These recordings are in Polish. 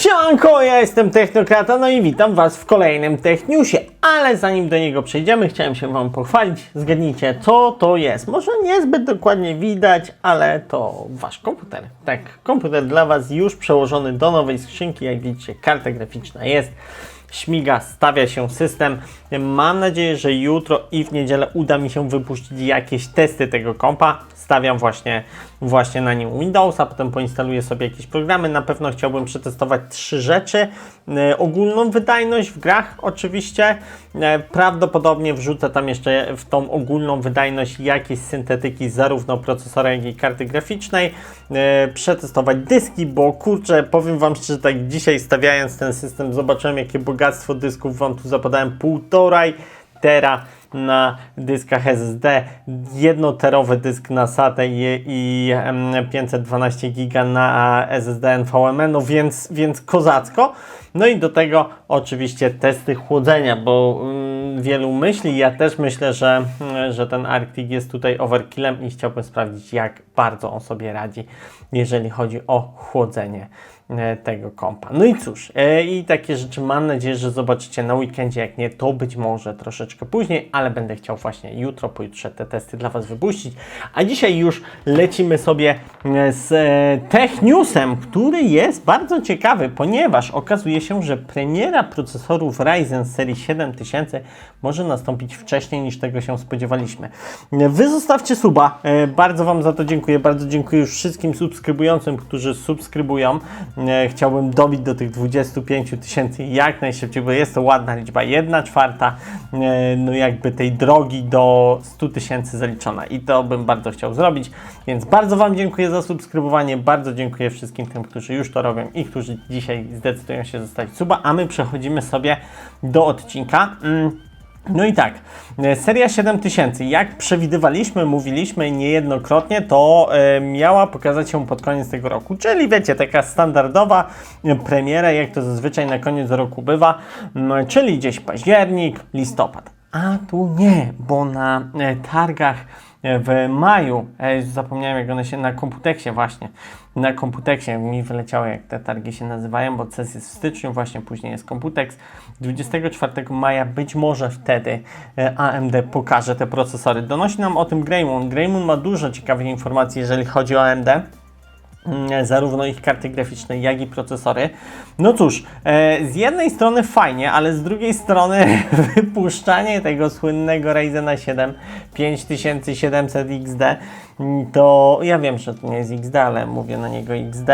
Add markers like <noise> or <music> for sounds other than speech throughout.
Siemanko, ja jestem Technokrata, no i witam Was w kolejnym Techniusie. Ale zanim do niego przejdziemy, chciałem się Wam pochwalić. Zgadnijcie, co to jest. Może niezbyt dokładnie widać, ale to Wasz komputer. Tak, komputer dla Was już przełożony do nowej skrzynki. Jak widzicie, karta graficzna jest. Śmiga, stawia się system. Mam nadzieję, że jutro i w niedzielę uda mi się wypuścić jakieś testy tego kompa. Stawiam właśnie, właśnie na nim Windowsa, potem poinstaluję sobie jakieś programy. Na pewno chciałbym przetestować trzy rzeczy. E, ogólną wydajność w grach oczywiście. E, prawdopodobnie wrzucę tam jeszcze w tą ogólną wydajność jakieś syntetyki zarówno procesora, jak i karty graficznej. E, przetestować dyski, bo kurczę, powiem Wam szczerze, tak dzisiaj stawiając ten system, zobaczyłem jakie bogactwo dysków Wam tu zapadałem. Półtoraj tera na dyskach SSD, jednoterowy dysk na SATA i, i em, 512 giga na SSD NVMe, no więc, więc kozacko. No i do tego oczywiście testy chłodzenia, bo mm, wielu myśli, ja też myślę, że, mm, że ten Arctic jest tutaj overkillem i chciałbym sprawdzić jak bardzo on sobie radzi, jeżeli chodzi o chłodzenie tego kompa. No i cóż, e, i takie rzeczy mam nadzieję, że zobaczycie na weekendzie, jak nie, to być może troszeczkę później, ale będę chciał właśnie jutro, pojutrze te testy dla Was wypuścić. A dzisiaj już lecimy sobie e, z e, Tech Newsem, który jest bardzo ciekawy, ponieważ okazuje się, że premiera procesorów Ryzen serii 7000 może nastąpić wcześniej niż tego się spodziewaliśmy. E, Wy zostawcie suba, e, bardzo Wam za to dziękuję, bardzo dziękuję już wszystkim subskrybującym, którzy subskrybują. Chciałbym dobić do tych 25 tysięcy jak najszybciej, bo jest to ładna liczba, 1 czwarta, e, no jakby tej drogi do 100 tysięcy zaliczona. I to bym bardzo chciał zrobić, więc bardzo Wam dziękuję za subskrybowanie, bardzo dziękuję wszystkim tym, którzy już to robią i którzy dzisiaj zdecydują się zostawić suba, a my przechodzimy sobie do odcinka. No i tak, e, seria 7000, jak przewidywaliśmy, mówiliśmy niejednokrotnie, to e, miała pokazać się pod koniec tego roku, czyli wiecie, taka standardowa e, premiera, jak to zazwyczaj na koniec roku bywa, m, czyli gdzieś październik, listopad. A tu nie, bo na targach w maju, e, zapomniałem jak one się, na komputeksie właśnie, na komputeksie mi wyleciało jak te targi się nazywają, bo CES jest w styczniu, właśnie później jest komputex. 24 maja być może wtedy e, AMD pokaże te procesory. Donosi nam o tym Greymoon. Greymoon ma dużo ciekawych informacji, jeżeli chodzi o AMD zarówno ich karty graficzne, jak i procesory. No cóż, e, z jednej strony fajnie, ale z drugiej strony <laughs> wypuszczanie tego słynnego Ryzena 7 5700 XD, mm, to ja wiem, że to nie jest XD, ale mówię na niego XD,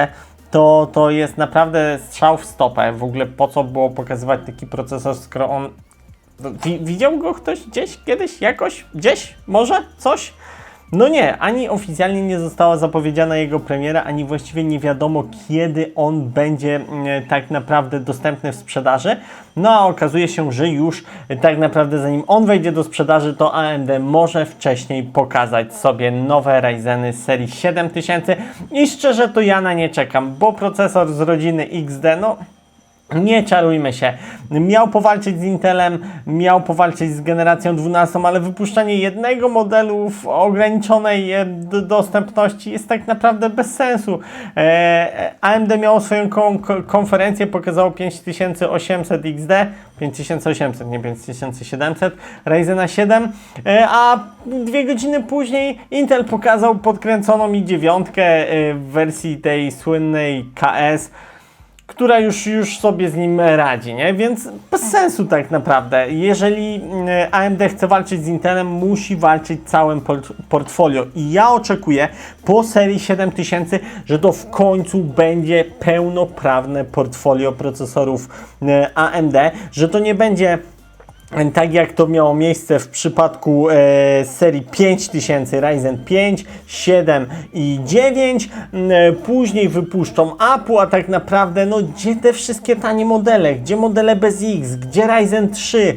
to, to jest naprawdę strzał w stopę. W ogóle po co było pokazywać taki procesor, skoro on... Wi- widział go ktoś gdzieś, kiedyś, jakoś, gdzieś, może, coś? No nie, ani oficjalnie nie została zapowiedziana jego premiera, ani właściwie nie wiadomo kiedy on będzie mm, tak naprawdę dostępny w sprzedaży. No a okazuje się, że już e, tak naprawdę zanim on wejdzie do sprzedaży, to AMD może wcześniej pokazać sobie nowe Ryzeny z serii 7000 i szczerze to ja na nie czekam, bo procesor z rodziny XD, no nie czarujmy się. Miał powalczyć z Intelem, miał powalczyć z generacją 12, ale wypuszczanie jednego modelu w ograniczonej dostępności jest tak naprawdę bez sensu. E, e, AMD miało swoją kon- ko- konferencję, pokazało 5800 XD, 5800, nie 5700, Ryzena 7, e, a dwie godziny później Intel pokazał podkręconą i dziewiątkę w wersji tej słynnej KS która już, już sobie z nim radzi, nie? Więc bez sensu tak naprawdę. Jeżeli mm, AMD chce walczyć z Intelem, musi walczyć całym port portfolio. I ja oczekuję po serii 7000, że to w końcu będzie pełnoprawne portfolio procesorów e, AMD, że to nie będzie tak jak to miało miejsce w przypadku e, serii 5000 Ryzen 5, 7 i 9. E, później wypuszczą Apple, a tak naprawdę, no gdzie te wszystkie tanie modele? Gdzie modele bez X? Gdzie Ryzen 3?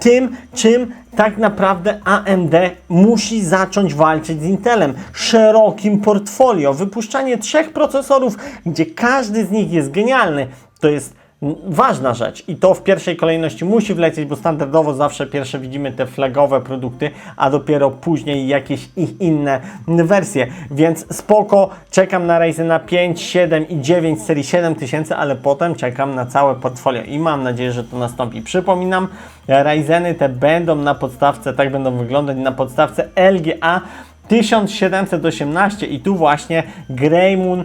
Tym, czym tak naprawdę AMD musi zacząć walczyć z Intelem. Szerokim portfolio. Wypuszczanie trzech procesorów, gdzie każdy z nich jest genialny, to jest ważna rzecz. I to w pierwszej kolejności musi wlecieć, bo standardowo zawsze pierwsze widzimy te flagowe produkty, a dopiero później jakieś ich inne wersje, więc spoko, czekam na Ryzena 5, 7 i 9 serii 7000, ale potem czekam na całe portfolio. I mam nadzieję, że to nastąpi. Przypominam, Ryzeny te będą na podstawce, tak będą wyglądać, na podstawce LGA 1718 i tu właśnie Greymoon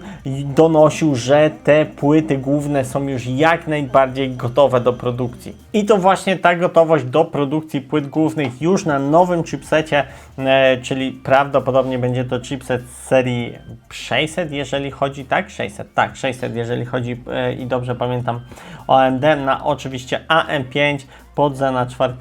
donosił, że te płyty główne są już jak najbardziej gotowe do produkcji. I to właśnie ta gotowość do produkcji płyt głównych już na nowym chipsecie, e, czyli prawdopodobnie będzie to chipset serii 600, jeżeli chodzi, tak? 600, tak, 600, jeżeli chodzi e, i dobrze pamiętam o AMD na oczywiście AM5 pod Zena 4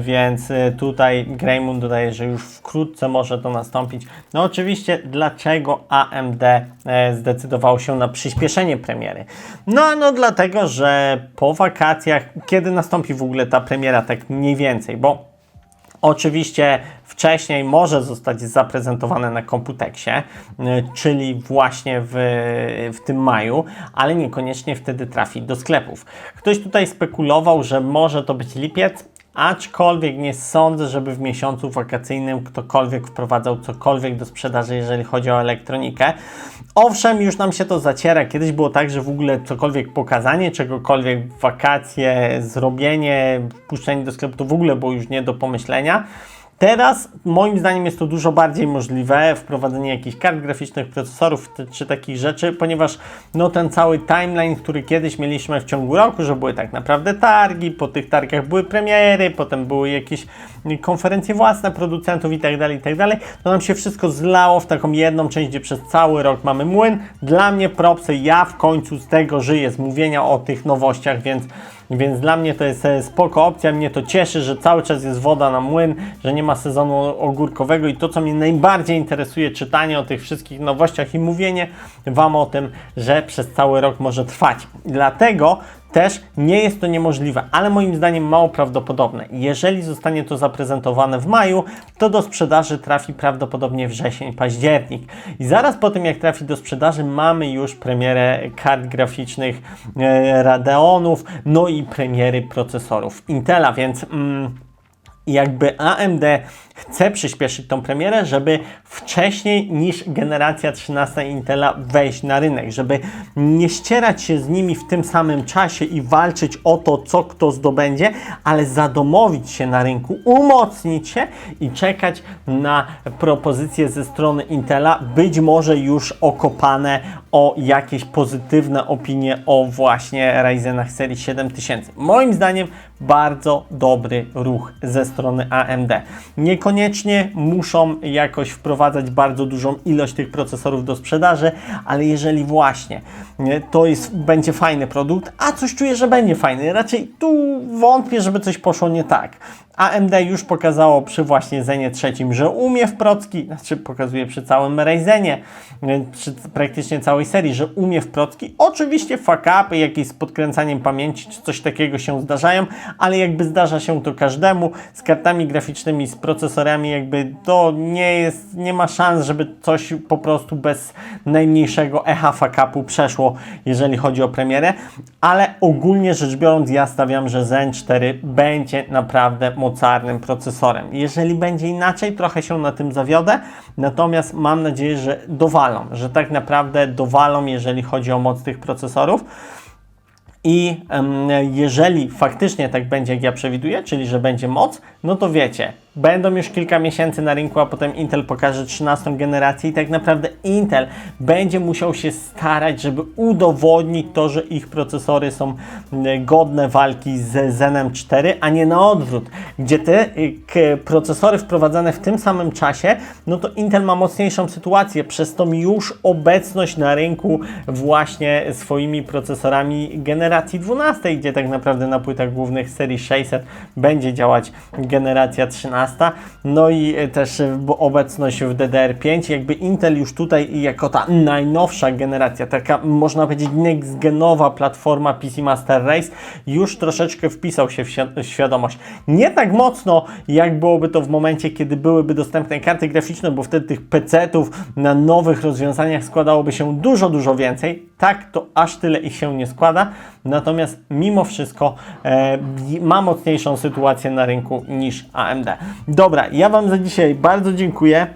więc y, tutaj Greymoon dodaje, że już wkrótce może to nastąpić. No oczywiście, dlaczego AMD e, zdecydował się na przyspieszenie premiery? No, no dlatego, że po wakacjach, kiedy nastąpi w ogóle ta premiera, tak mniej więcej, bo Oczywiście wcześniej może zostać zaprezentowane na Computeksie, y, czyli właśnie w, w tym maju, ale niekoniecznie wtedy trafi do sklepów. Ktoś tutaj spekulował, że może to być lipiec, aczkolwiek nie sądzę, żeby w miesiącu wakacyjnym ktokolwiek wprowadzał cokolwiek do sprzedaży, jeżeli chodzi o elektronikę. Owszem, już nam się to zaciera. Kiedyś było tak, że w ogóle cokolwiek pokazanie czegokolwiek, wakacje, zrobienie, wpuszczenie do sklepu to w ogóle było już nie do pomyślenia. Teraz moim zdaniem jest to dużo bardziej możliwe, wprowadzenie jakichś kart graficznych, procesorów czy, takich rzeczy, ponieważ no, ten cały timeline, który kiedyś mieliśmy w ciągu roku, że były tak naprawdę targi, po tych targach były premiery, potem były jakieś konferencje własne producentów i tak dalej, i tak to nam się wszystko zlało w taką jedną część, gdzie przez cały rok mamy młyn. Dla mnie propsy, ja w końcu z tego żyję, z mówienia o tych nowościach, więc więc dla mnie to jest spoko opcja, mnie to cieszy, że cały czas jest woda na młyn, że nie ma sezonu ogórkowego i to, co mnie najbardziej interesuje, czytanie o tych wszystkich nowościach i mówienie Wam o tym, że przez cały rok może trwać. Dlatego też nie jest to niemożliwe, ale moim zdaniem mało prawdopodobne. Jeżeli zostanie to zaprezentowane w maju, to do sprzedaży trafi prawdopodobnie wrzesień, październik. I zaraz po tym, jak trafi do sprzedaży, mamy już premierę kart graficznych e, Radeonów, no i premiery procesorów Intela, więc. Mm, jakby AMD chce przyspieszyć tą premierę, żeby wcześniej niż generacja 13 Intela wejść na rynek, żeby nie ścierać się z nimi w tym samym czasie i walczyć o to, co kto zdobędzie, ale zadomowić się na rynku, umocnić się i czekać na propozycje ze strony Intela, być może już okopane o jakieś pozytywne opinie o właśnie Ryzenach serii 7000. Moim zdaniem bardzo dobry ruch ze strony AMD. Niekoniecznie muszą jakoś wprowadzać bardzo dużą ilość tych procesorów do sprzedaży, ale jeżeli właśnie nie, to jest, będzie fajny produkt, a coś czuję, że będzie fajny, raczej tu wątpię, żeby coś poszło nie tak. AMD już pokazało przy właśnie Zenie trzecim, że umie w procki, znaczy pokazuje przy całym Ryzenie, przy praktycznie całej serii, że umie w procki. Oczywiście fuck-upy, jakieś z podkręcaniem pamięci, czy coś takiego się zdarzają, ale jakby zdarza się to każdemu, z kartami graficznymi, z procesorami, jakby to nie jest, nie ma szans, żeby coś po prostu bez najmniejszego echa fuck-upu przeszło, jeżeli chodzi o premierę, ale ogólnie rzecz biorąc, ja stawiam, że Zen 4 będzie naprawdę mocarnym procesorem. Jeżeli będzie inaczej, trochę się na tym zawiodę, natomiast mam nadzieję, że dowalą, że tak naprawdę dowalą, jeżeli chodzi o moc tych procesorów. I um, jeżeli faktycznie tak będzie, jak ja przewiduję, czyli że będzie moc, no to wiecie, będą już kilka miesięcy na rynku, a potem Intel pokaże 13 generację i tak naprawdę Intel będzie musiał się starać, żeby udowodnić to, że ich procesory są godne walki z Zenem 4, a nie na odwrót, gdzie te y, procesory wprowadzane w tym samym czasie, no to Intel ma mocniejszą sytuację, przez tą już obecność na rynku właśnie swoimi procesorami generacji 12, gdzie tak naprawdę na płytach głównych serii 600 będzie działać generacja 13, no i e, też e, obecność w DDR5, jakby Intel już tutaj jako ta najnowsza generacja, taka można powiedzieć next-genowa platforma PC Master Race już troszeczkę wpisał się w świadomość. Nie tak mocno, jak byłoby to w momencie, kiedy byłyby dostępne karty graficzne, bo wtedy tych PC-ów na nowych rozwiązaniach składałoby się dużo, dużo więcej, tak to aż tyle ich się nie składa, natomiast mimo wszystko e, ma mocniejszą sytuację na rynku niż AMD. Dobra, ja Wam za dzisiaj bardzo dziękuję.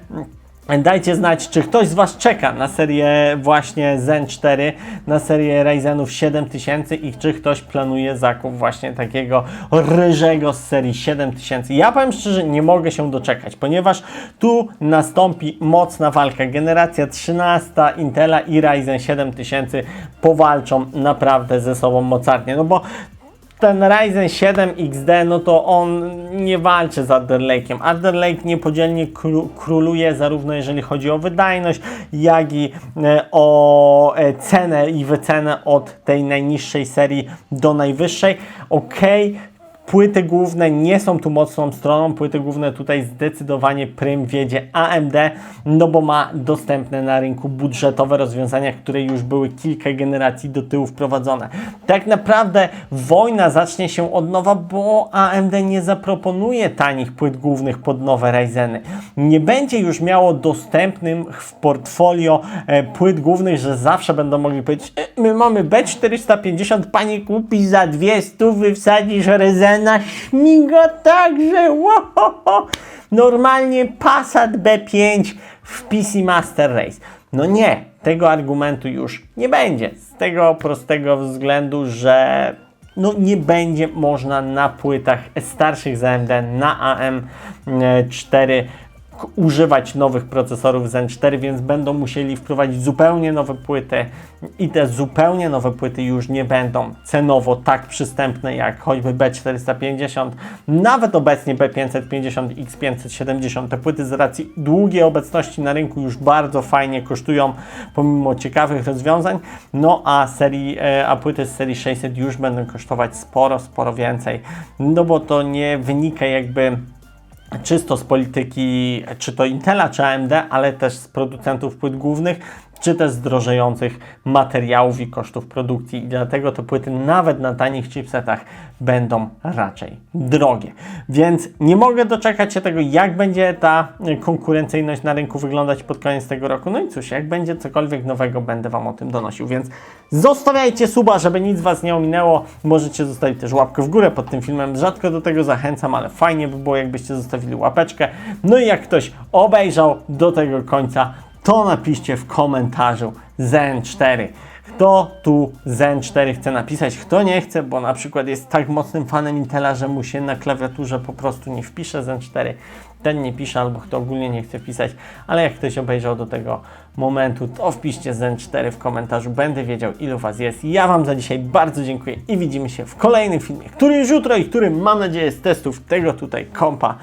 Dajcie znać, czy ktoś z Was czeka na serię właśnie Zen 4, na serię Ryzenów 7000 i czy ktoś planuje zakup właśnie takiego ryżego z serii 7000. Ja powiem szczerze, nie mogę się doczekać, ponieważ tu nastąpi mocna walka. Generacja 13 Intela i Ryzen 7000 powalczą naprawdę ze sobą mocarnie, no bo ten Ryzen 7 XD, no to on nie walczy z Alder Lake'iem. Alder Lake niepodzielnie króluje zarówno jeżeli chodzi o wydajność, jak i e, o e, cenę i wycenę od tej najniższej serii do najwyższej. Okej, Płyty główne nie są tu mocną stroną, płyty główne tutaj zdecydowanie prym wiedzie AMD, no bo ma dostępne na rynku budżetowe rozwiązania, które już były kilka generacji do tyłu wprowadzone. Tak naprawdę wojna zacznie się od nowa, bo AMD nie zaproponuje tanich płyt głównych pod nowe Ryzeny. Nie będzie już miało dostępnym w portfolio e, płyt głównych, że zawsze będą mogli powiedzieć, e, my mamy B450, pani kupi za 200, wy wsadzisz Ryzena, śmiga tak, że łohoho, normalnie Passat B5 w PC Master Race. No nie, tego argumentu już nie będzie. Z tego prostego względu, że no nie będzie można na płytach starszych z AMD na AM4 k- używać nowych procesorów Zen 4, więc będą musieli wprowadzić zupełnie nowe płyty i te zupełnie nowe płyty już nie będą cenowo tak przystępne jak choćby B450, nawet obecnie B550, X570. Te płyty z racji długiej obecności na rynku już bardzo fajnie kosztują pomimo ciekawych rozwiązań, no a serii, e, a płyty z serii 600 już będą kosztować sporo, sporo więcej, no bo to nie wynika jakby czysto z polityki, czy to Intela, czy AMD, ale też z producentów płyt głównych, czy też z drożejących materiałów i kosztów produkcji. I dlatego te płyty nawet na tanich chipsetach będą raczej drogie. Więc nie mogę doczekać się tego, jak będzie ta konkurencyjność na rynku wyglądać pod koniec tego roku. No i cóż, jak będzie cokolwiek nowego, będę Wam o tym donosił. Więc zostawiajcie suba, żeby nic Was nie ominęło. Możecie zostawić też łapkę w górę pod tym filmem. Rzadko do tego zachęcam, ale fajnie by było, jakbyście zostawili łapeczkę. No i jak ktoś obejrzał do tego końca, to napiszcie w komentarzu Zen 4. Kto tu Zen 4 chce napisać, kto nie chce, bo na przykład jest tak mocnym fanem Intela, że mu się na klawiaturze po prostu nie wpisze Zen 4, ten nie pisze albo kto ogólnie nie chce pisać, ale jak ktoś obejrzał do tego momentu, to wpiszcie Zen 4 w komentarzu, będę wiedział ilu Was jest. Ja Wam za dzisiaj bardzo dziękuję i widzimy się w kolejnym filmie, który już jutro i który mam nadzieję z testów tego tutaj kompa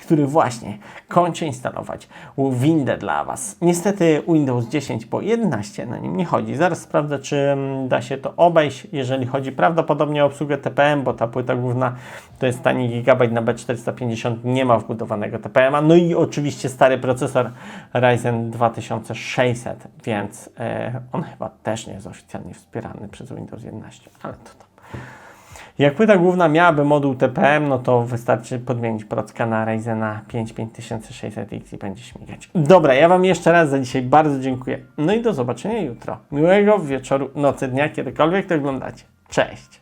który właśnie kończy instalować Windę dla Was. Niestety Windows 10 po 11 na nim nie chodzi. Zaraz sprawdzę, czy mm, da się to obejść, jeżeli chodzi prawdopodobnie o obsługę TPM, bo ta płyta główna to jest tani gigabajt na B450, nie ma wbudowanego TPM-a. No i oczywiście stary procesor Ryzen 2600, więc e, on chyba też nie jest oficjalnie wspierany przez Windows 11, ale to tam. Jak płyta główna miałaby moduł TPM, no to wystarczy podmienić procka na Ryzena 5 5600X i będzie śmigać. Dobra, ja Wam jeszcze raz za dzisiaj bardzo dziękuję. No i do zobaczenia jutro. Miłego wieczoru, nocy, dnia, kiedykolwiek to oglądacie. Cześć!